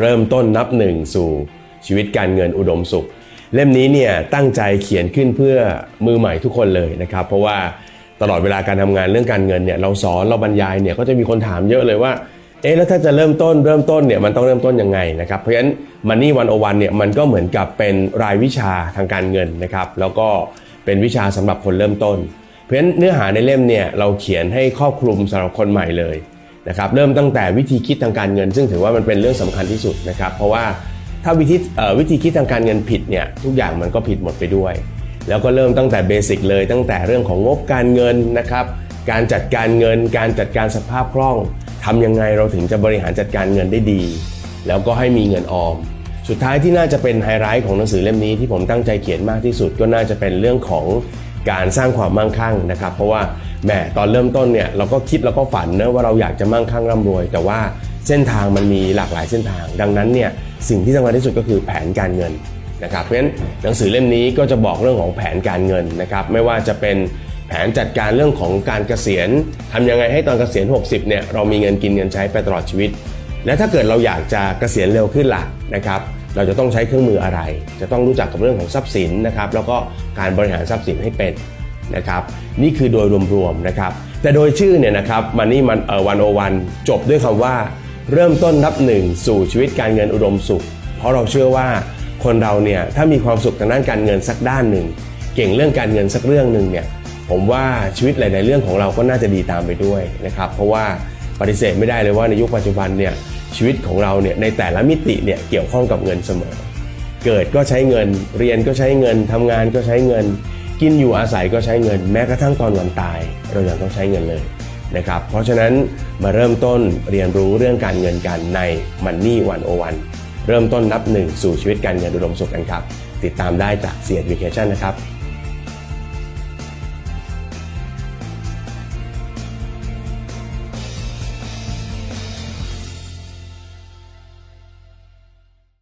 เริ่มต้นนับหนึ่งสู่ชีวิตการเงินอุดมสุข เล่มนี้เนี่ยตั้งใจเขียนขึ้นเพื่อมือใหม่ทุกคนเลยนะครับ เพราะว่าตลอดเวลาการทำงานเรื่องการเงินเนี่ยเราสอนเราบรรยายเนี่ยก็จะมีคนถามเยอะเลยว่าเอ๊ะแล้วถ้าจะเริ่มต้นเริ่มต้นเนี่ยมันต้องเริ่มต้นยังไงนะครับเพราะฉะนั้นมันนี่วันโอวันเนี่ยมันก็เหมือนกับเป็นรายวิชาทางการเงินนะครับ แล้วก็เป็นวิชาสำหรับคนเริ่มต้น เพราะฉะนั้นเนื้อหาในเล่มเนี่ยเราเขียนให้ครอบคลุมสำหรับคนใหม่เลย นะครับเริ่มตั้งแต่วิธีคิดทางการเงิน ซึ่งถือว่ามันเป็นเรื่องสำคัญที่สุดนะครับเพราะว่าถ้าวิธีวิธีคิดทางการเงินผิดเนี่ยทุกอย่างมันก็ผิดหมดไปด้วย แล้วก็เริ่มตั้งแต่เบสิกเลยตั้งแต่เรื่องของงบการเงินนะครับการจัดการเงิน การจัดการสภาพคล่องทำยังไงเราถึงจะบริหารจัดการเงินได้ดี แล้วก็ให้มีเงินออม สุดท้ายที่น่าจะเป็นไฮไลท์ของหนังสือเล่มนี้ที่ผมตั้งใจเขียนมากที่สุด ก็น่าจะเป็นเรื่องของการสร้างความมั่งคั่งนะครับ เพราะว่า แหมตอนเริ่มต้นเนี่ยเราก็คิดแล้วก็ฝันนะว่าเราอยากจะมั่งคั่งร่ำรวย แต่ว่าเส้นทางมันมีหลากหลายเส้นทาง ดังนั้นเนี่ยสิ่งที่สำคัญที่สุดก็คือแผนการเงินนะครับเพราะฉะนั้นหนังสือเล่มนี้ก็จะบอกเรื่องของแผนการเงินนะครับไม่ว่าจะเป็นแผนจัดการเรื่องของการเกษียณทำยังไงให้ตอนเกษียณ 60เนี่ยเรามีเงินกินเงินใช้ไปตลอดชีวิต และถ้าเกิดเราอยากจะเกษียณเร็วขึ้นล่ะนะครับเราจะต้องใช้เครื่องมืออะไร จะต้องรู้จักกับเรื่องของทรัพย์สินนะครับแล้วก็การบริหารทรัพย์สินให้เป็น นะครับนี่คือโดยรวมๆนะครับแต่โดยชื่อเนี่ยนะครับมันนี่มันเออวันโอวันจบด้วยคำว่าเริ่มต้นนับหนึ่งสู่ชีวิตการเงินอุดมสุข เพราะเราเชื่อว่าคนเราเนี่ยถ้ามีความสุขทางด้านการเงินสักด้านหนึ่ง เก่งเรื่องการเงินสักเรื่องหนึ่งเนี่ยผมว่าชีวิตหลาย ๆ เรื่องของเราก็น่าจะดีตามไปด้วยนะครับเพราะว่าปฏิเสธไม่ได้เลยว่าในยุคปัจจุบันเนี่ยชีวิตของเราเนี่ยในแต่ละมิติเนี่ยเกี่ยวข้องกับเงินเสมอ เกิดก็ใช้เงินเรียนก็ใช้เงินทำงานก็ใช้เงิน กินอยู่อาศัยก็ใช้เงิน แม้กระทั่งตอนวันตาย เรายังต้องใช้เงินเลยนะครับ เพราะฉะนั้นมาเริ่มต้นเรียนรู้เรื่องการเงินกันใน Money 101เริ่มต้นนับหนึ่งสู่ชีวิตการเงินอุดมสุขกันครับ ติดตามได้จากเสียดวิเคชันนะครับ